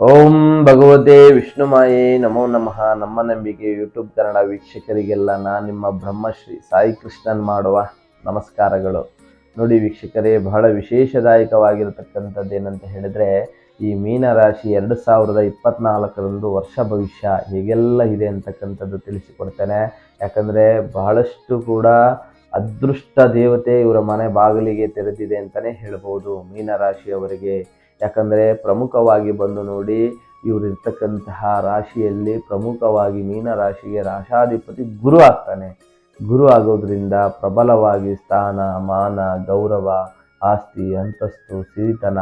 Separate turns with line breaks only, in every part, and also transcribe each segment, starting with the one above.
ಓಂ ಭಗವತೆ ವಿಷ್ಣುಮಾಯೇ ನಮೋ ನಮಃ. ನಮ್ಮ ನಂಬಿಕೆ ಯೂಟ್ಯೂಬ್ ಕನ್ನಡ ವೀಕ್ಷಕರಿಗೆಲ್ಲ ನಾನು ನಿಮ್ಮ ಬ್ರಹ್ಮಶ್ರೀ ಸಾಯಿ ಕೃಷ್ಣನ್ ಮಾಡುವ ನಮಸ್ಕಾರಗಳು. ನೋಡಿ ವೀಕ್ಷಕರೇ, ಬಹಳ ವಿಶೇಷದಾಯಕವಾಗಿರತಕ್ಕಂಥದ್ದು ಏನಂತ ಹೇಳಿದ್ರೆ ಈ ಮೀನರಾಶಿ ಎರಡು ಸಾವಿರದ ಇಪ್ಪತ್ನಾಲ್ಕರಂದು ವರ್ಷ ಭವಿಷ್ಯ ಹೇಗೆಲ್ಲ ಇದೆ ಅಂತಕ್ಕಂಥದ್ದು ತಿಳಿಸಿಕೊಡ್ತೇನೆ. ಯಾಕಂದರೆ ಬಹಳಷ್ಟು ಕೂಡ ಅದೃಷ್ಟ ದೇವತೆ ಇವರ ಮನೆ ಬಾಗಿಲಿಗೆ ತೆರೆದಿದೆ ಅಂತಲೇ ಹೇಳ್ಬೋದು ಮೀನರಾಶಿಯವರಿಗೆ ಯಾಕಂದರೆ ಪ್ರಮುಖವಾಗಿ ಬಂದು ನೋಡಿ ಇವರಿರ್ತಕ್ಕಂತಹ ರಾಶಿಯಲ್ಲಿ ಪ್ರಮುಖವಾಗಿ ಮೀನ ರಾಶಿಗೆ ರಾಶಾಧಿಪತಿ ಗುರು ಆಗ್ತಾನೆ. ಗುರು ಆಗೋದ್ರಿಂದ ಪ್ರಬಲವಾಗಿ ಸ್ಥಾನ, ಮಾನ, ಗೌರವ, ಆಸ್ತಿ, ಅಂತಸ್ತು, ಸಿರಿತನ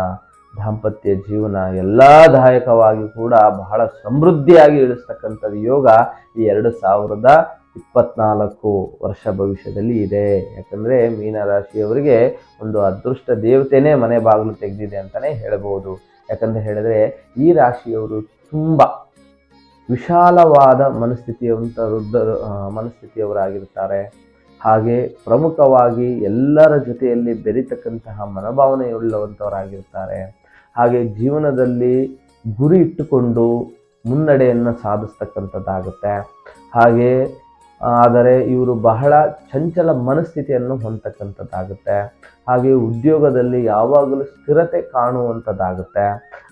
ದಾಂಪತ್ಯ ಜೀವನ ಎಲ್ಲಾದಾಯಕವಾಗಿ ಕೂಡ ಬಹಳ ಸಮೃದ್ಧಿಯಾಗಿ ಇಳಿಸ್ತಕ್ಕಂಥದ್ದು ಯೋಗ ಈ ಎರಡು ಸಾವಿರದ ಇಪ್ಪತ್ನಾಲ್ಕು ವರ್ಷ ಭವಿಷ್ಯದಲ್ಲಿ ಇದೆ. ಯಾಕಂದರೆ ಮೀನರಾಶಿಯವರಿಗೆ ಒಂದು ಅದೃಷ್ಟ ದೇವತೆನೇ ಮನೆ ಬಾಗಿಲು ತೆಗೆದಿದೆ ಅಂತಲೇ ಹೇಳಬಹುದು ಯಾಕಂದರೆ ಹೇಳಿದ್ರೆ ಈ ರಾಶಿಯವರು ತುಂಬ ವಿಶಾಲವಾದ ಮನಸ್ಥಿತಿಯಂತ ಮನಸ್ಥಿತಿಯವರಾಗಿರ್ತಾರೆ. ಹಾಗೆ ಪ್ರಮುಖವಾಗಿ ಎಲ್ಲರ ಜೊತೆಯಲ್ಲಿ ಬೆರಿತಕ್ಕಂತಹ ಮನೋಭಾವನೆಯುಳ್ಳವಂಥವರಾಗಿರ್ತಾರೆ ಹಾಗೆ ಜೀವನದಲ್ಲಿ ಗುರಿ ಇಟ್ಟುಕೊಂಡು ಮುನ್ನಡೆಯನ್ನು ಸಾಧಿಸ್ತಕ್ಕಂಥದ್ದಾಗುತ್ತೆ. ಹಾಗೆ ಆದರೆ ಇವರು ಬಹಳ ಚಂಚಲ ಮನಸ್ಥಿತಿಯನ್ನು ಹೊಂದತಕ್ಕಂಥದ್ದಾಗುತ್ತೆ. ಹಾಗೆ ಉದ್ಯೋಗದಲ್ಲಿ ಯಾವಾಗಲೂ ಸ್ಥಿರತೆ ಕಾಣುವಂಥದ್ದಾಗುತ್ತೆ.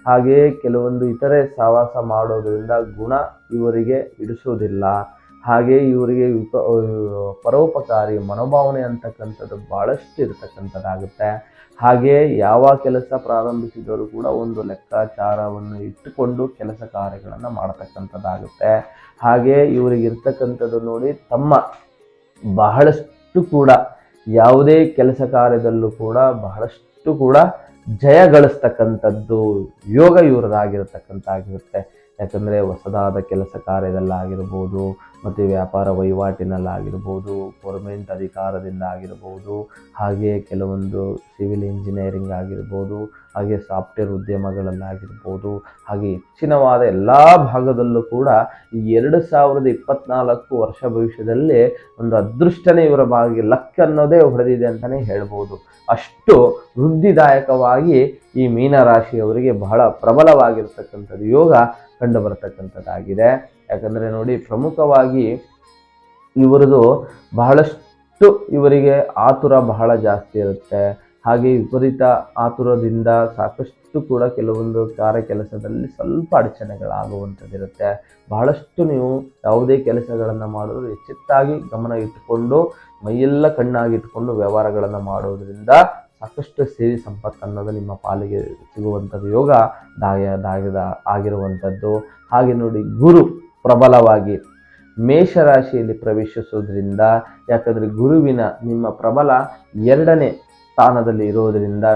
ಹಾಗೆಯೇ ಕೆಲವೊಂದು ಇತರೆ ಸಹವಾಸ ಮಾಡೋದರಿಂದ ಗುಣ ಇವರಿಗೆ ಇಡಿಸೋದಿಲ್ಲ. ಹಾಗೆ ಇವರಿಗೆ ಪರೋಪಕಾರಿ ಮನೋಭಾವನೆ ಅಂತಕ್ಕಂಥದ್ದು ಭಾಳಷ್ಟು ಇರತಕ್ಕಂಥದ್ದಾಗುತ್ತೆ ಹಾಗೆ ಯಾವ ಕೆಲಸ ಪ್ರಾರಂಭಿಸಿದರೂ ಕೂಡ ಒಂದು ಲೆಕ್ಕಾಚಾರವನ್ನು ಇಟ್ಟುಕೊಂಡು ಕೆಲಸ ಕಾರ್ಯಗಳನ್ನು ಮಾಡತಕ್ಕಂಥದ್ದಾಗುತ್ತೆ. ಹಾಗೆ ಇವರಿಗೆ ಇರ್ತಕ್ಕಂಥದ್ದು ನೋಡಿ, ತಮ್ಮ ಬಹಳಷ್ಟು ಕೂಡ ಯಾವುದೇ ಕೆಲಸ ಕಾರ್ಯದಲ್ಲೂ ಕೂಡ ಬಹಳಷ್ಟು ಕೂಡ ಜಯ ಗಳಿಸ್ತಕ್ಕಂಥದ್ದು ಯೋಗ ಇವರದಾಗಿರತಕ್ಕಂಥಾಗಿರುತ್ತೆ ಯಾಕಂದರೆ ಹೊಸದಾದ ಕೆಲಸ ಕಾರ್ಯದಲ್ಲಾಗಿರ್ಬೋದು ಮತ್ತು ವ್ಯಾಪಾರ ವಹಿವಾಟಿನಲ್ಲಾಗಿರ್ಬೋದು ಗೌರ್ಮೆಂಟ್ ಅಧಿಕಾರದಿಂದ ಆಗಿರ್ಬೋದು ಹಾಗೆ ಕೆಲವೊಂದು ಸಿವಿಲ್ ಇಂಜಿನಿಯರಿಂಗ್ ಆಗಿರ್ಬೋದು, ಹಾಗೆ ಸಾಫ್ಟ್ವೇರ್ ಉದ್ಯಮಗಳಲ್ಲಾಗಿರ್ಬೋದು, ಹಾಗೆ ಹೆಚ್ಚಿನವಾದ ಎಲ್ಲ ಭಾಗದಲ್ಲೂ ಕೂಡ ಈ ಎರಡು ಸಾವಿರದ ಇಪ್ಪತ್ನಾಲ್ಕು ವರ್ಷ ಭವಿಷ್ಯದಲ್ಲಿ ಒಂದು ಅದೃಷ್ಟನೇ ಇವರ ಬಾಗಿ ಲಕ್ ಅನ್ನೋದೇ ಹೊಡೆದಿದೆ ಅಂತಲೇ ಹೇಳ್ಬೋದು. ಅಷ್ಟು ವೃದ್ಧಿದಾಯಕವಾಗಿ ಈ ಮೀನರಾಶಿಯವರಿಗೆ ಬಹಳ ಪ್ರಬಲವಾಗಿರ್ತಕ್ಕಂಥದ್ದು ಯೋಗ ಕಂಡು ಬರತಕ್ಕಂಥದ್ದಾಗಿದೆ. ಯಾಕಂದರೆ ನೋಡಿ ಪ್ರಮುಖವಾಗಿ ಇವರದು ಬಹಳಷ್ಟು ಇವರಿಗೆ ಆತುರ ಬಹಳ ಜಾಸ್ತಿ ಇರುತ್ತೆ. ಹಾಗೆ ವಿಪರೀತ ಆತುರದಿಂದ ಸಾಕಷ್ಟು ಕೂಡ ಕೆಲವೊಂದು ಕಾರ್ಯ ಕೆಲಸದಲ್ಲಿ ಸ್ವಲ್ಪ ಅಡಚಣೆಗಳಾಗುವಂಥದ್ದಿರುತ್ತೆ. ಬಹಳಷ್ಟು ನೀವು ಯಾವುದೇ ಕೆಲಸಗಳನ್ನು ಮಾಡಿದ್ರು ಎಚ್ಚೆತ್ತಾಗಿ ಗಮನ ಇಟ್ಟುಕೊಂಡು, ಮೈಯೆಲ್ಲ ಕಣ್ಣಾಗಿಟ್ಕೊಂಡು ವ್ಯವಹಾರಗಳನ್ನು ಮಾಡೋದ್ರಿಂದ ಸಾಕಷ್ಟು ಸೇರಿ ಸಂಪತ್ತು ಅನ್ನೋದು ನಿಮ್ಮ ಪಾಲಿಗೆ ಸಿಗುವಂಥದ್ದು ಯೋಗ ದಾಯ, ದಾಯದ ಆಗಿರುವಂಥದ್ದು. ಹಾಗೆ ನೋಡಿ ಗುರು ಪ್ರಬಲವಾಗಿ ಮೇಷರಾಶಿಯಲ್ಲಿ ಪ್ರವೇಶಿಸೋದ್ರಿಂದ ಯಾಕಂದರೆ ಗುರುವಿನ ನಿಮ್ಮ ಪ್ರಬಲ ಎರಡನೇ ಸ್ಥಾನದಲ್ಲಿ ಇರೋದರಿಂದ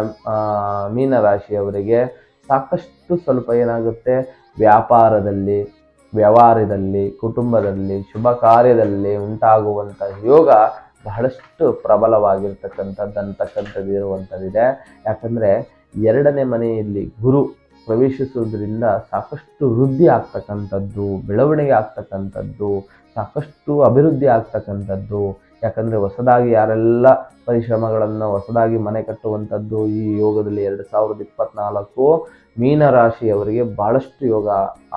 ಮೀನರಾಶಿಯವರಿಗೆ ಸಾಕಷ್ಟು ಸ್ವಲ್ಪ ಏನಾಗುತ್ತೆ, ವ್ಯಾಪಾರದಲ್ಲಿ, ವ್ಯವಹಾರದಲ್ಲಿ, ಕುಟುಂಬದಲ್ಲಿ, ಶುಭ ಕಾರ್ಯದಲ್ಲಿ ಉಂಟಾಗುವಂಥ ಯೋಗ ಬಹಳಷ್ಟು ಪ್ರಬಲವಾಗಿರ್ತಕ್ಕಂಥದ್ದು ಅಂತಕ್ಕಂಥದ್ದು ಇರುವಂಥದ್ದಿದೆ. ಯಾಕಂದರೆ ಎರಡನೇ ಮನೆಯಲ್ಲಿ ಗುರು ಪ್ರವೇಶಿಸುವುದರಿಂದ ಸಾಕಷ್ಟು ವೃದ್ಧಿ ಆಗ್ತಕ್ಕಂಥದ್ದು, ಬೆಳವಣಿಗೆ ಆಗ್ತಕ್ಕಂಥದ್ದು, ಸಾಕಷ್ಟು ಅಭಿವೃದ್ಧಿ ಆಗ್ತಕ್ಕಂಥದ್ದು. ಯಾಕಂದರೆ ಹೊಸದಾಗಿ ಯಾರೆಲ್ಲ ಪರಿಶ್ರಮಗಳನ್ನು ಹೊಸದಾಗಿ ಮನೆ ಕಟ್ಟುವಂಥದ್ದು ಈ ಯೋಗದಲ್ಲಿ ಎರಡು ಸಾವಿರದ ಇಪ್ಪತ್ನಾಲ್ಕು ಮೀನರಾಶಿಯವರಿಗೆ ಭಾಳಷ್ಟು ಯೋಗ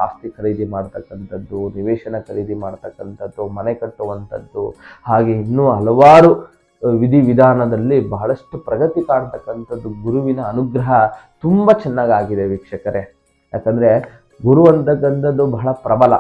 ಆಸ್ತಿ ಖರೀದಿ ಮಾಡ್ತಕ್ಕಂಥದ್ದು, ನಿವೇಶನ ಖರೀದಿ ಮಾಡ್ತಕ್ಕಂಥದ್ದು, ಮನೆ ಕಟ್ಟುವಂಥದ್ದು. ಹಾಗೆ ಇನ್ನೂ ಹಲವಾರು ವಿಧಿವಿಧಾನದಲ್ಲಿ ಬಹಳಷ್ಟು ಪ್ರಗತಿ ಕಾಣ್ತಕ್ಕಂಥದ್ದು ಗುರುವಿನ ಅನುಗ್ರಹ ತುಂಬ ಚೆನ್ನಾಗಾಗಿದೆ ವೀಕ್ಷಕರೇ. ಯಾಕಂದರೆ ಗುರು ಅಂತಕ್ಕಂಥದ್ದು ಬಹಳ ಪ್ರಬಲ.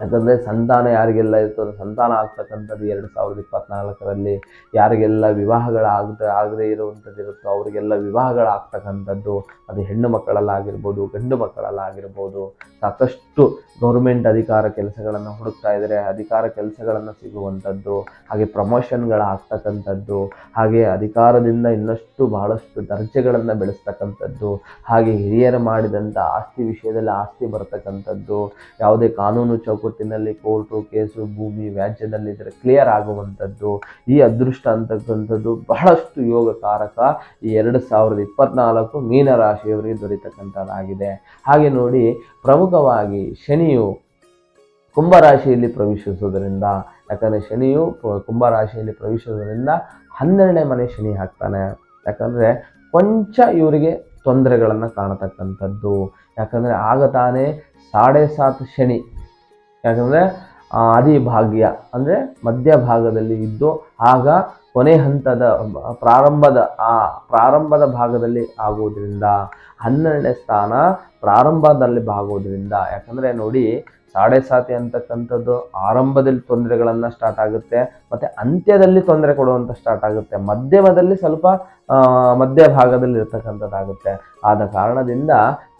ಯಾಕಂದರೆ ಸಂತಾನ ಯಾರಿಗೆಲ್ಲ ಇರ್ತದೆ ಸಂತಾನ ಆಗ್ತಕ್ಕಂಥದ್ದು ಎರಡು ಸಾವಿರದ ಇಪ್ಪತ್ನಾಲ್ಕರಲ್ಲಿ ಯಾರಿಗೆಲ್ಲ ವಿವಾಹಗಳಾಗದ ಆಗದೇ ಇರುವಂಥದ್ದು ಇರುತ್ತೋ ಅವರಿಗೆಲ್ಲ ವಿವಾಹಗಳಾಗ್ತಕ್ಕಂಥದ್ದು ಅದು ಹೆಣ್ಣು ಮಕ್ಕಳಲ್ಲಾಗಿರ್ಬೋದು, ಗಂಡು ಮಕ್ಕಳಲ್ಲಾಗಿರ್ಬೋದು, ಸಾಕಷ್ಟು ಗೌರ್ಮೆಂಟ್ ಅಧಿಕಾರ ಕೆಲಸಗಳನ್ನು ಹುಡುಕ್ತಾ ಇದ್ದರೆ. ಅಧಿಕಾರ ಕೆಲಸಗಳನ್ನು ಸಿಗುವಂಥದ್ದು, ಹಾಗೆ ಪ್ರಮೋಷನ್ಗಳಾಗ್ತಕ್ಕಂಥದ್ದು ಹಾಗೆ ಅಧಿಕಾರದಿಂದ ಇನ್ನಷ್ಟು ಬಹಳಷ್ಟು ದರ್ಜೆಗಳನ್ನು ಬೆಳೆಸ್ತಕ್ಕಂಥದ್ದು, ಹಾಗೆ ಹಿರಿಯರು ಮಾಡಿದಂಥ ಆಸ್ತಿ ವಿಷಯದಲ್ಲಿ ಆಸ್ತಿ ಬರ್ತಕ್ಕಂಥದ್ದು, ಯಾವುದೇ ಕಾನೂನು ಚೌಕಟ್ಟಿನಲ್ಲಿ ಕೋರ್ಟು ಕೇಸು ಭೂಮಿ ವ್ಯಾಜ್ಯದಲ್ಲಿದ್ದರೆ ಕ್ಲಿಯರ್ ಆಗುವಂಥದ್ದು, ಈ ಅದೃಷ್ಟ ಅಂತಕ್ಕಂಥದ್ದು ಬಹಳಷ್ಟು ಯೋಗಕಾರಕ ಈ ಎರಡು ಸಾವಿರದ ಇಪ್ಪತ್ನಾಲ್ಕು ಮೀನರಾಶಿಯವರಿಗೆ ದೊರೆತಕ್ಕಂಥದ್ದಾಗಿದೆ. ಹಾಗೆ ನೋಡಿ, ಪ್ರಮುಖವಾಗಿ ಶನಿಯು ಕುಂಭರಾಶಿಯಲ್ಲಿ ಪ್ರವೇಶಿಸುವುದರಿಂದ, ಯಾಕಂದರೆ ಶನಿಯು ಕುಂಭರಾಶಿಯಲ್ಲಿ ಕುಂಭ ರಾಶಿಯಲ್ಲಿ ಪ್ರವೇಶಿಸುವುದರಿಂದ ಹನ್ನೆರಡನೇ ಮನೆ ಶನಿ ಹಾಕ್ತಾನೆ. ಯಾಕಂದರೆ ಕೊಂಚ ಇವರಿಗೆ ತೊಂದರೆಗಳನ್ನು ಕಾಣತಕ್ಕಂಥದ್ದು. ಯಾಕಂದರೆ ಆಗ ತಾನೇ ಸಾಡೆ ಸಾತ್ ಶನಿ ಯಾಕಂದರೆ ಭಾಗ್ಯ ಅಂದರೆ ಮಧ್ಯಭಾಗದಲ್ಲಿ ಇದ್ದು, ಆಗ ಕೊನೆ ಹಂತದ ಪ್ರಾರಂಭದ, ಆ ಪ್ರಾರಂಭದ ಭಾಗದಲ್ಲಿ ಆಗುವುದರಿಂದ, ಹನ್ನೆರಡನೇ ಸ್ಥಾನ ಪ್ರಾರಂಭದಲ್ಲಿ ಆಗೋದ್ರಿಂದ ಯಾಕಂದರೆ ನೋಡಿ, ಸಾಡೆ ಸಾತಿ ಅಂತಕ್ಕಂಥದ್ದು ಆರಂಭದಲ್ಲಿ ತೊಂದರೆಗಳನ್ನು ಸ್ಟಾರ್ಟ್ ಆಗುತ್ತೆ, ಮತ್ತು ಅಂತ್ಯದಲ್ಲಿ ತೊಂದರೆ ಕೊಡುವಂಥ ಸ್ಟಾರ್ಟ್ ಆಗುತ್ತೆ, ಮಧ್ಯಮದಲ್ಲಿ ಸ್ವಲ್ಪ ಮಧ್ಯ ಭಾಗದಲ್ಲಿ ಇರ್ತಕ್ಕಂಥದ್ದಾಗುತ್ತೆ. ಆದ ಕಾರಣದಿಂದ,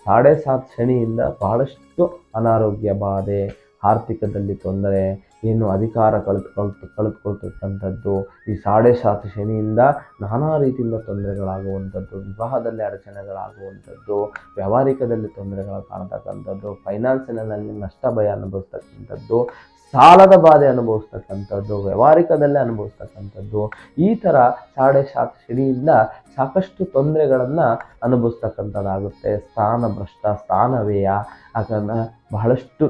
ಸಾಡೆ ಸಾತ್ ಶನಿಯಿಂದ ಬಹಳಷ್ಟು ಅನಾರೋಗ್ಯ ಬಾಧೆ ಆರ್ಥಿಕದಲ್ಲಿ ತೊಂದರೆ ಏನು ಅಧಿಕಾರ ಕಳೆದುಕೊಳ್ತು ಕಳೆದುಕೊಳ್ತಕ್ಕಂಥದ್ದು, ಈ ಸಾಡೆ ಸಾತ್ ಶನಿಯಿಂದ ನಾನಾ ರೀತಿಯಿಂದ ತೊಂದರೆಗಳಾಗುವಂಥದ್ದು, ವಿವಾಹದಲ್ಲಿ ಅಡಚಣೆಗಳಾಗುವಂಥದ್ದು, ವ್ಯಾವಹಾರಿಕದಲ್ಲಿ ತೊಂದರೆಗಳು ಕಾಣತಕ್ಕಂಥದ್ದು ಫೈನಾನ್ಸಿನಲ್ಲಿ ನಷ್ಟ ಭಯ ಅನುಭವಿಸ್ತಕ್ಕಂಥದ್ದು, ಸಾಲದ ಬಾಧೆ ಅನುಭವಿಸ್ತಕ್ಕಂಥದ್ದು, ವ್ಯಾವಹಾರಿಕದಲ್ಲೇ ಅನುಭವಿಸ್ತಕ್ಕಂಥದ್ದು, ಈ ಥರ ಸಾಡೆ ಸಾತ್ ಶನಿಯಿಂದ ಸಾಕಷ್ಟು ತೊಂದರೆಗಳನ್ನು ಅನುಭವಿಸ್ತಕ್ಕಂಥದ್ದಾಗುತ್ತೆ. ಸ್ಥಾನ ಭ್ರಷ್ಟ ಸ್ಥಾನ ವ್ಯಯ ಯಾಕಂದ್ರೆ ಬಹಳಷ್ಟು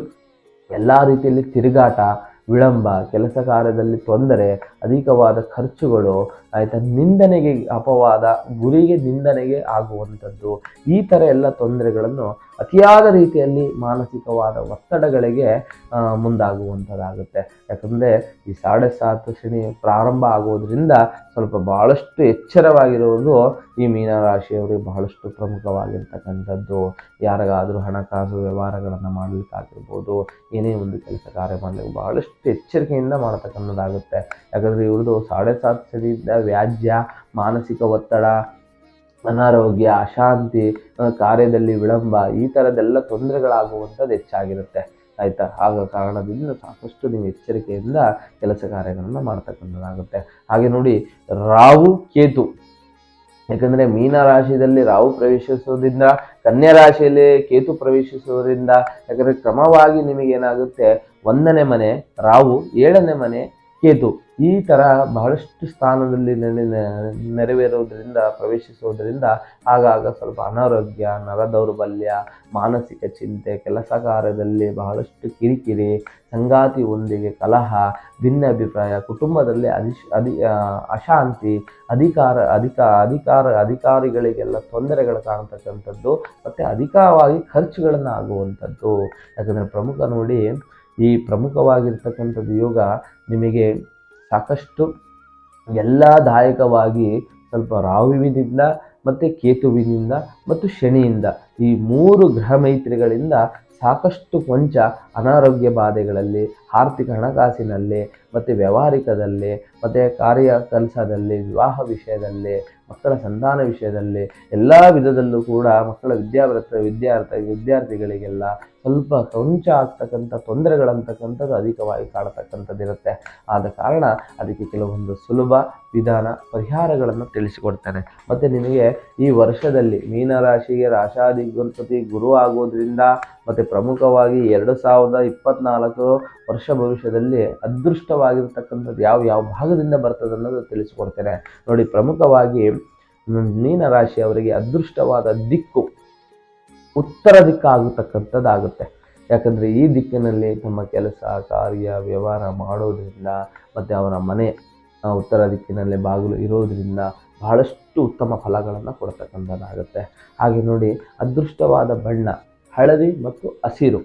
ಎಲ್ಲ ರೀತಿಯಲ್ಲಿ ತಿರುಗಾಟ ವಿಳಂಬ ಕೆಲಸ ಕಾರ್ಯದಲ್ಲಿ ತೊಂದರೆ ಅಧಿಕವಾದ ಖರ್ಚುಗಳು ಆಯಿತಾ? ನಿಂದನೆಗೆ ಅಪವಾದ, ಗುರಿಗೆ ನಿಂದನೆಗೆ ಆಗುವಂಥದ್ದು, ಈ ಥರ ಎಲ್ಲ ತೊಂದರೆಗಳನ್ನು ಅತಿಯಾದ ರೀತಿಯಲ್ಲಿ ಮಾನಸಿಕವಾದ ಒತ್ತಡಗಳಿಗೆ ಮುಂದಾಗುವಂಥದ್ದಾಗುತ್ತೆ. ಯಾಕಂದರೆ ಈ ಸಾಡೆ ಸಾತು ಶನಿ ಪ್ರಾರಂಭ ಆಗೋದ್ರಿಂದ ಸ್ವಲ್ಪ ಬಹಳಷ್ಟು ಎಚ್ಚರವಾಗಿರುವುದು ಈ ಮೀನರಾಶಿಯವರಿಗೆ ಬಹಳಷ್ಟು ಪ್ರಮುಖವಾಗಿರ್ತಕ್ಕಂಥದ್ದು. ಯಾರಿಗಾದರೂ ಹಣಕಾಸು ವ್ಯವಹಾರಗಳನ್ನು ಮಾಡಲಿಕ್ಕಾಗಿರ್ಬೋದು, ಏನೇ ಒಂದು ಕೆಲಸ ಕಾರ್ಯ ಮಾಡಲಿಕ್ಕೆ ಬಹಳಷ್ಟು ಎಚ್ಚರಿಕೆಯಿಂದ ಮಾಡತಕ್ಕಂಥದ್ದಾಗುತ್ತೆ. ಯಾಕಂದರೆ ಇವ್ರದ್ದು ಸಾಡೆ ಸಾತ್ ಶನಿಯಿಂದ ವ್ಯಾಜ್ಯ, ಮಾನಸಿಕ ಒತ್ತಡ, ಅನಾರೋಗ್ಯ, ಅಶಾಂತಿ ಕಾರ್ಯದಲ್ಲಿ ವಿಳಂಬ ಈ ಥರದ್ದೆಲ್ಲ ತೊಂದರೆಗಳಾಗುವಂಥದ್ದು ಹೆಚ್ಚಾಗಿರುತ್ತೆ. ಆಯಿತಾ? ಆಗ ಕಾರಣದಿಂದ ಸಾಕಷ್ಟು ನೀವು ಎಚ್ಚರಿಕೆಯಿಂದ ಕೆಲಸ ಕಾರ್ಯಗಳನ್ನು ಮಾಡ್ತಕ್ಕಂಥದ್ದಾಗುತ್ತೆ. ಹಾಗೆ ನೋಡಿ, ರಾಹು ಕೇತು. ಯಾಕಂದರೆ ಮೀನ ರಾಶಿಯಲ್ಲಿ ರಾಹು ಪ್ರವೇಶಿಸೋದ್ರಿಂದ ಕನ್ಯಾ ರಾಶಿಯಲ್ಲಿ ಕೇತು ಪ್ರವೇಶಿಸೋದ್ರಿಂದ ಯಾಕಂದರೆ ಕ್ರಮವಾಗಿ ನಿಮಗೇನಾಗುತ್ತೆ, ಒಂದನೇ ಮನೆ ರಾಹು, ಏಳನೇ ಮನೆ ಕೇತು ಈ ಥರ ಬಹಳಷ್ಟು ಸ್ಥಾನದಲ್ಲಿ ನೆರವೇರೋದ್ರಿಂದ ಪ್ರವೇಶಿಸೋದ್ರಿಂದ ಆಗಾಗ ಸ್ವಲ್ಪ ಅನಾರೋಗ್ಯ, ನರ ದೌರ್ಬಲ್ಯ, ಮಾನಸಿಕ ಚಿಂತೆ ಕೆಲಸ ಕಾರ್ಯದಲ್ಲಿ ಬಹಳಷ್ಟು ಕಿರಿಕಿರಿ, ಸಂಗಾತಿ ಒಂದಿಗೆ ಕಲಹ, ಭಿನ್ನಾಭಿಪ್ರಾಯ, ಕುಟುಂಬದಲ್ಲಿ ಅಧಿಶ್ ಅಧಿ ಅಶಾಂತಿ, ಅಧಿಕಾರ ಅಧಿಕ ಅಧಿಕಾರ ಅಧಿಕಾರಿಗಳಿಗೆಲ್ಲ ತೊಂದರೆಗಳು ಕಾಣತಕ್ಕಂಥದ್ದು, ಮತ್ತು ಅಧಿಕವಾಗಿ ಖರ್ಚುಗಳನ್ನು ಆಗುವಂಥದ್ದು ಯಾಕಂದರೆ ಪ್ರಮುಖ ನೋಡಿ ಈ ಪ್ರಮುಖವಾಗಿರ್ತಕ್ಕಂಥದ್ದು ಯೋಗ ನಿಮಗೆ ಸಾಕಷ್ಟು ಎಲ್ಲದಾಯಕವಾಗಿ ಸ್ವಲ್ಪ ರಾಹುವಿನಿಂದ ಮತ್ತು ಕೇತುವಿನಿಂದ ಮತ್ತು ಶನಿಯಿಂದ ಈ ಮೂರು ಗ್ರಹ ಮೈತ್ರಿಗಳಿಂದ ಸಾಕಷ್ಟು ಕೊಂಚ ಅನಾರೋಗ್ಯ ಬಾಧೆಗಳಲ್ಲಿ, ಆರ್ಥಿಕ ಹಣಕಾಸಿನಲ್ಲಿ ಮತ್ತು ವ್ಯಾವಹಾರಿಕದಲ್ಲಿ, ಮತ್ತು ಕಾರ್ಯ ಕೆಲಸದಲ್ಲಿ, ವಿವಾಹ ವಿಷಯದಲ್ಲಿ, ಮಕ್ಕಳ ಸಂತಾನ ವಿಷಯದಲ್ಲಿ, ಎಲ್ಲ ವಿಧದಲ್ಲೂ ಕೂಡ ಮಕ್ಕಳ ವಿದ್ಯಾಭ್ಯಾಸ, ವಿದ್ಯಾರ್ಥಿ, ವಿದ್ಯಾರ್ಥಿಗಳಿಗೆಲ್ಲ ಸ್ವಲ್ಪ ಕೊಂಚ ಆಗ್ತಕ್ಕಂಥ ತೊಂದರೆಗಳಂತಕ್ಕಂಥದ್ದು ಅಧಿಕವಾಗಿ ಕಾಣತಕ್ಕಂಥದ್ದಿರುತ್ತೆ ಆದ ಕಾರಣ ಅದಕ್ಕೆ ಕೆಲವೊಂದು ಸುಲಭ ವಿಧಾನ ಪರಿಹಾರಗಳನ್ನು ತಿಳಿಸಿಕೊಡ್ತಾನೆ. ಮತ್ತು ನಿಮಗೆ ಈ ವರ್ಷದಲ್ಲಿ ಮೀನರಾಶಿಗೆ ರಾಶಾಧಿಪತಿ ಗುರು ಆಗೋದ್ರಿಂದ ಮತ್ತು ಪ್ರಮುಖವಾಗಿ ಎರಡು ಸಾವಿರದ ಇಪ್ಪತ್ನಾಲ್ಕು ವರ್ಷ ಭವಿಷ್ಯದಲ್ಲಿ ಅದೃಷ್ಟವಾಗಿರ್ತಕ್ಕಂಥದ್ದು ಯಾವ ಯಾವ ಭಾಗದಿಂದ ಬರ್ತದೆ ಅನ್ನೋದು ತಿಳಿಸ್ಕೊಡ್ತೇನೆ. ನೋಡಿ, ಪ್ರಮುಖವಾಗಿ ಮೀನರಾಶಿಯವರಿಗೆ ಅದೃಷ್ಟವಾದ ದಿಕ್ಕು ಉತ್ತರ ದಿಕ್ಕಾಗತಕ್ಕಂಥದ್ದಾಗುತ್ತೆ. ಯಾಕಂದರೆ ಈ ದಿಕ್ಕಿನಲ್ಲಿ ತಮ್ಮ ಕೆಲಸ, ಕಾರ್ಯ, ವ್ಯವಹಾರ ಮಾಡೋದರಿಂದ ಮತ್ತು ಅವರ ಮನೆ ಉತ್ತರ ದಿಕ್ಕಿನಲ್ಲಿ ಬಾಗಿಲು ಇರೋದರಿಂದ ಬಹಳಷ್ಟು ಉತ್ತಮ ಫಲಗಳನ್ನು ಕೊಡ್ತಕ್ಕಂಥದ್ದಾಗುತ್ತೆ. ಹಾಗೆ ನೋಡಿ, ಅದೃಷ್ಟವಾದ ಬಣ್ಣ, ಹಳದಿ ಮತ್ತು ಹಸಿರು.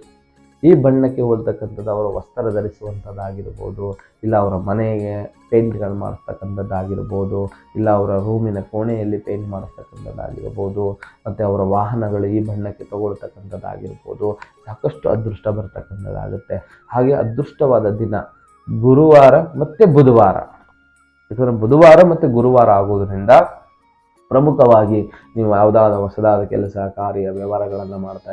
ಈ ಬಣ್ಣಕ್ಕೆ ಹೋಲ್ತಕ್ಕಂಥದ್ದು ಅವರ ವಸ್ತ್ರ ಧರಿಸುವಂಥದ್ದಾಗಿರ್ಬೋದು, ಇಲ್ಲ ಅವರ ಮನೆಗೆ ಪೇಂಟ್ಗಳು ಮಾಡಿಸ್ತಕ್ಕಂಥದ್ದಾಗಿರ್ಬೋದು ಇಲ್ಲ ಅವರ ರೂಮಿನ ಕೋಣೆಯಲ್ಲಿ ಪೇಂಟ್ ಮಾಡಿಸ್ತಕ್ಕಂಥದ್ದಾಗಿರ್ಬೋದು ಮತ್ತು ಅವರ ವಾಹನಗಳು ಈ ಬಣ್ಣಕ್ಕೆ ತಗೊಳ್ತಕ್ಕಂಥದ್ದಾಗಿರ್ಬೋದು, ಸಾಕಷ್ಟು ಅದೃಷ್ಟ ಬರ್ತಕ್ಕಂಥದ್ದಾಗುತ್ತೆ. ಹಾಗೆ ಅದೃಷ್ಟವಾದ ದಿನ ಗುರುವಾರ ಮತ್ತು ಬುಧವಾರ. ಯಾಕಂದರೆ ಬುಧವಾರ ಮತ್ತು ಗುರುವಾರ ಆಗೋದರಿಂದ ಪ್ರಮುಖವಾಗಿ ನೀವು ಯಾವುದಾದ ಹೊಸದಾದ ಕೆಲಸ, ಕಾರ್ಯ, ವ್ಯವಹಾರಗಳನ್ನು ಮಾಡ್ತಾ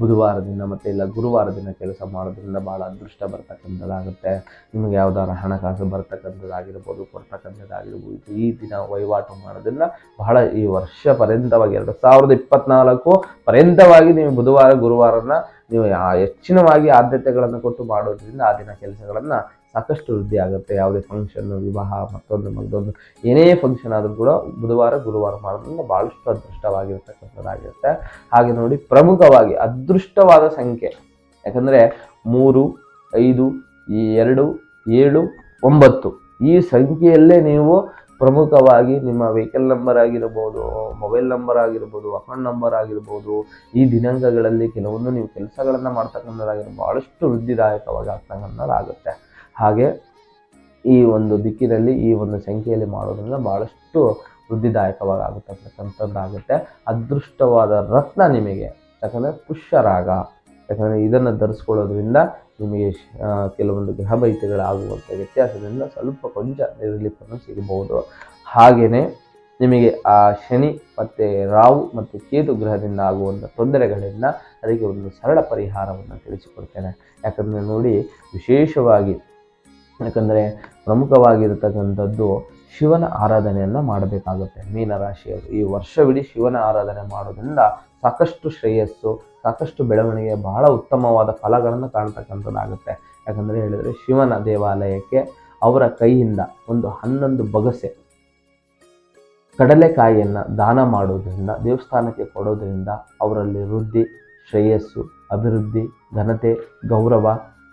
ಬುಧವಾರದಿಂದ ಮತ್ತು ಇಲ್ಲ ಗುರುವಾರ ದಿನ ಕೆಲಸ ಮಾಡೋದ್ರಿಂದ ಭಾಳ ಅದೃಷ್ಟ ಬರ್ತಕ್ಕಂಥದ್ದಾಗುತ್ತೆ. ನಿಮಗೆ ಯಾವುದಾದ್ರು ಹಣಕಾಸು ಬರ್ತಕ್ಕಂಥದ್ದಾಗಿರ್ಬೋದು, ಕೊಡ್ತಕ್ಕಂಥದ್ದಾಗಿರ್ಬೋದು, ಈ ದಿನ ವಹಿವಾಟು ಮಾಡೋದ್ರಿಂದ ಬಹಳ ಈ ವರ್ಷ ಪರ್ಯಂತವಾಗಿ, ಎರಡು ಸಾವಿರದ ಇಪ್ಪತ್ನಾಲ್ಕು ಪರ್ಯಂತವಾಗಿ ನೀವು ಬುಧವಾರ, ಗುರುವಾರನ ನೀವು ಹೆಚ್ಚಿನವಾಗಿ ಆದ್ಯತೆಗಳನ್ನು ಕೊಟ್ಟು ಮಾಡೋದ್ರಿಂದ ಆ ದಿನ ಕೆಲಸಗಳನ್ನು ಸಾಕಷ್ಟು ವೃದ್ಧಿ ಆಗುತ್ತೆ. ಯಾವುದೇ ಫಂಕ್ಷನ್ನು ವಿವಾಹ ಮತ್ತೊಂದು ಮತ್ತೊಂದು ಏನೇ ಫಂಕ್ಷನ್ ಆದರೂ ಕೂಡ ಬುಧವಾರ, ಗುರುವಾರ ಮಾಡೋದ್ರಿಂದ ಭಾಳಷ್ಟು ಅದೃಷ್ಟವಾಗಿರ್ತಕ್ಕಂಥದ್ದಾಗಿರುತ್ತೆ. ಹಾಗೆ ನೋಡಿ, ಪ್ರಮುಖವಾಗಿ ಅದೃಷ್ಟವಾದ ಸಂಖ್ಯೆ, ಯಾಕಂದರೆ ಮೂರು, ಐದು, ಈ ಎರಡು, ಏಳು, ಒಂಬತ್ತು. ಈ ಸಂಖ್ಯೆಯಲ್ಲೇ ನೀವು ಪ್ರಮುಖವಾಗಿ ನಿಮ್ಮ ವೆಹಿಕಲ್ ನಂಬರ್ ಆಗಿರ್ಬೋದು ಮೊಬೈಲ್ ನಂಬರ್ ಆಗಿರ್ಬೋದು ಅಕೌಂಟ್ ನಂಬರ್ ಆಗಿರ್ಬೋದು, ಈ ದಿನಾಂಕಗಳಲ್ಲಿ ಕೆಲವೊಂದು ನೀವು ಕೆಲಸಗಳನ್ನು ಮಾಡ್ತಕ್ಕಂಥದ್ದಾಗಿರ್ಬೋದು ಭಾಳಷ್ಟು ವೃದ್ಧಿದಾಯಕವಾಗಿ ಆಗ್ತಕ್ಕಂಥದ್ದಾಗುತ್ತೆ. ಹಾಗೆ ಈ ಒಂದು ದಿಕ್ಕಿನಲ್ಲಿ ಈ ಒಂದು ಸಂಖ್ಯೆಯಲ್ಲಿ ಮಾಡೋದ್ರಿಂದ ಭಾಳಷ್ಟು ವೃದ್ಧಿದಾಯಕವಾಗತಕ್ಕಂಥದ್ದಾಗುತ್ತೆ. ಅದೃಷ್ಟವಾದ ರತ್ನ ನಿಮಗೆ, ಯಾಕಂದರೆ ಪುಷ್ಯರಾಗ, ಯಾಕಂದರೆ ಇದನ್ನು ಧರಿಸ್ಕೊಳ್ಳೋದ್ರಿಂದ ನಿಮಗೆ ಕೆಲವೊಂದು ಗ್ರಹ ಬೈತೆಗಳಾಗುವಂಥ ವ್ಯತ್ಯಾಸದಿಂದ ಸ್ವಲ್ಪ ಕೊಂಚ ರಿಲೀಫನ್ನು ಸಿಗಬಹುದು. ಹಾಗೆಯೇ ನಿಮಗೆ ಆ ಶನಿ ಮತ್ತು ರಾವು ಮತ್ತು ಕೇತು ಗ್ರಹದಿಂದ ಆಗುವಂಥ ತೊಂದರೆಗಳಿಂದ ಅದಕ್ಕೆ ಒಂದು ಸರಳ ಪರಿಹಾರವನ್ನು ತಿಳಿಸಿಕೊಡ್ತೇನೆ. ಯಾಕಂದರೆ ನೋಡಿ, ವಿಶೇಷವಾಗಿ ಯಾಕಂದರೆ ಪ್ರಮುಖವಾಗಿರತಕ್ಕಂಥದ್ದು ಶಿವನ ಆರಾಧನೆಯನ್ನು ಮಾಡಬೇಕಾಗುತ್ತೆ. ಮೀನರಾಶಿಯವರು ಈ ವರ್ಷವಿಡೀ ಶಿವನ ಆರಾಧನೆ ಮಾಡೋದ್ರಿಂದ ಸಾಕಷ್ಟು ಶ್ರೇಯಸ್ಸು, ಸಾಕಷ್ಟು ಬೆಳವಣಿಗೆ, ಬಹಳ ಉತ್ತಮವಾದ ಫಲಗಳನ್ನು ಕಾಣ್ತಕ್ಕಂಥದ್ದಾಗುತ್ತೆ. ಯಾಕಂದರೆ ಹೇಳಿದರೆ ಶಿವನ ದೇವಾಲಯಕ್ಕೆ ಅವರ ಕೈಯಿಂದ ಒಂದು ಹನ್ನೊಂದು ಬಗಸೆ ಕಡಲೆಕಾಯಿಯನ್ನು ದಾನ ಮಾಡೋದ್ರಿಂದ, ದೇವಸ್ಥಾನಕ್ಕೆ ಕೊಡೋದ್ರಿಂದ ಅವರಲ್ಲಿ ವೃದ್ಧಿ, ಶ್ರೇಯಸ್ಸು, ಅಭಿವೃದ್ಧಿ, ಘನತೆ, ಗೌರವ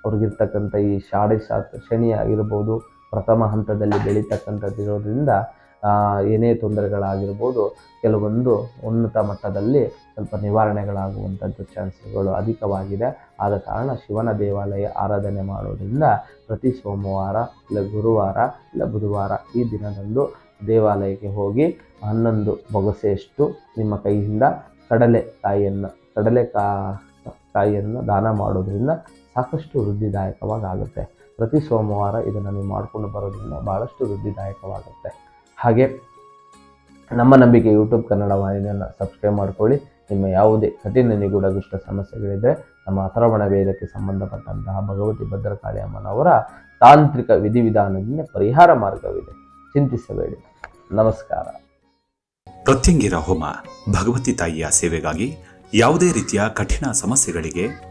ಅವ್ರಿಗಿರ್ತಕ್ಕಂಥ ಈ ಶಾಡೆ ಶಾತ್ ಶನಿ ಆಗಿರ್ಬೋದು, ಪ್ರಥಮ ಹಂತದಲ್ಲಿ ಬೆಳೀತಕ್ಕಂಥದ್ದು ಇರೋದ್ರಿಂದ ಏನೇ ತೊಂದರೆಗಳಾಗಿರ್ಬೋದು, ಕೆಲವೊಂದು ಉನ್ನತ ಮಟ್ಟದಲ್ಲಿ ಸ್ವಲ್ಪ ನಿವಾರಣೆಗಳಾಗುವಂಥದ್ದು ಚಾನ್ಸ್ಗಳು ಅಧಿಕವಾಗಿದೆ. ಆದ ಕಾರಣ ಶಿವನ ದೇವಾಲಯ ಆರಾಧನೆ ಮಾಡೋದ್ರಿಂದ ಪ್ರತಿ ಸೋಮವಾರ ಇಲ್ಲ ಗುರುವಾರ ಇಲ್ಲ ಬುಧವಾರ ಈ ದಿನದಂದು ದೇವಾಲಯಕ್ಕೆ ಹೋಗಿ ಹನ್ನೊಂದು ಬೊಗಸೆಯಷ್ಟು ನಿಮ್ಮ ಕೈಯಿಂದ ಕಡಲೆ ಕಾಯಿಯನ್ನು ಕಡಲೆ ಕಾ ಕಾಯಿಯನ್ನು ದಾನ ಮಾಡೋದ್ರಿಂದ ಸಾಕಷ್ಟು ವೃದ್ಧಿದಾಯಕವಾಗಿ ಆಗುತ್ತೆ ಪ್ರತಿ ಸೋಮವಾರ ಇದನ್ನು ನೀವು ಮಾಡಿಕೊಂಡು ಬರೋದ್ರಿಂದ ಭಾಳಷ್ಟು ವೃದ್ಧಿದಾಯಕವಾಗುತ್ತೆ. ಹಾಗೆ ನಮ್ಮ ನಂಬಿಕೆ ಯೂಟ್ಯೂಬ್ ಕನ್ನಡ ವಾಹಿನಿಯನ್ನು ಸಬ್ಸ್ಕ್ರೈಬ್ ಮಾಡ್ಕೊಳ್ಳಿ. ನಿಮ್ಮ ಯಾವುದೇ ಕಠಿಣ ನಿಗೂಢಗುಷ್ಟ ಸಮಸ್ಯೆಗಳಿದ್ದರೆ ನಮ್ಮ ಅಥರ್ವಣ ವೇದಕ್ಕೆ ಸಂಬಂಧಪಟ್ಟಂತಹ ಭಗವತಿ ಭದ್ರಕಾಳಿ ಅಮ್ಮನವರ ತಾಂತ್ರಿಕ ವಿಧಿವಿಧಾನದಿಂದ ಪರಿಹಾರ ಮಾರ್ಗವಿದೆ. ಚಿಂತಿಸಬೇಡಿ. ನಮಸ್ಕಾರ.
ಪ್ರತ್ಯಂಗಿರ ಹೋಮ ಭಗವತಿ ತಾಯಿಯ ಸೇವೆಗಾಗಿ ಯಾವುದೇ ರೀತಿಯ ಕಠಿಣ ಸಮಸ್ಯೆಗಳಿಗೆ